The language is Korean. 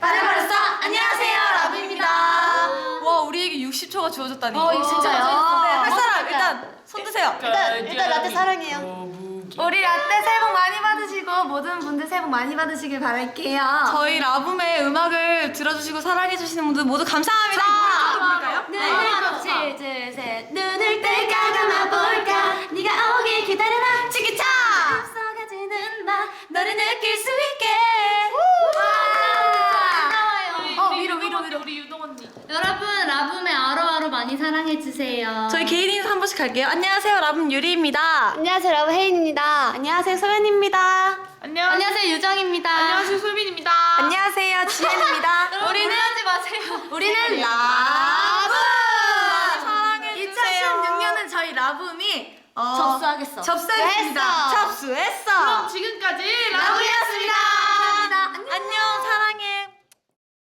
빠져버렸어. 안녕하세요 라비입니다. 와 우리에게 60초가 주어졌다니. 어, 이거 진짜요? 할 사람 일단 손 드세요. 일단 일단 라떼 사랑해요. 우리 라떼 새해 복 많이 받으시고 모든 분들 새해 복 많이 받으시길 바랄게요. 저희 라붐의 음악을 들어주시고 사랑해주시는 분들 모두 감사합니다. 위로, 위로. 우리 유동 언니. 여러분 라붐의 아로아로 많이 사랑해 주세요. 저희 개인 인사 한 번씩 할게요. 안녕하세요, 라붐 유리입니다. 안녕하세요, 여러분 혜인입니다. 안녕하세요, 소연입니다. 안녕. 안녕하세요 유정입니다. 안녕하세요 솔빈입니다. 안녕하세요, 지혜입니다. 우리는 하지 마세요. 우리는 라붐! 사랑해 주세요. 2016년은 저희 라붐이 어, 접수하겠어. 접수했습니다. 했어. 접수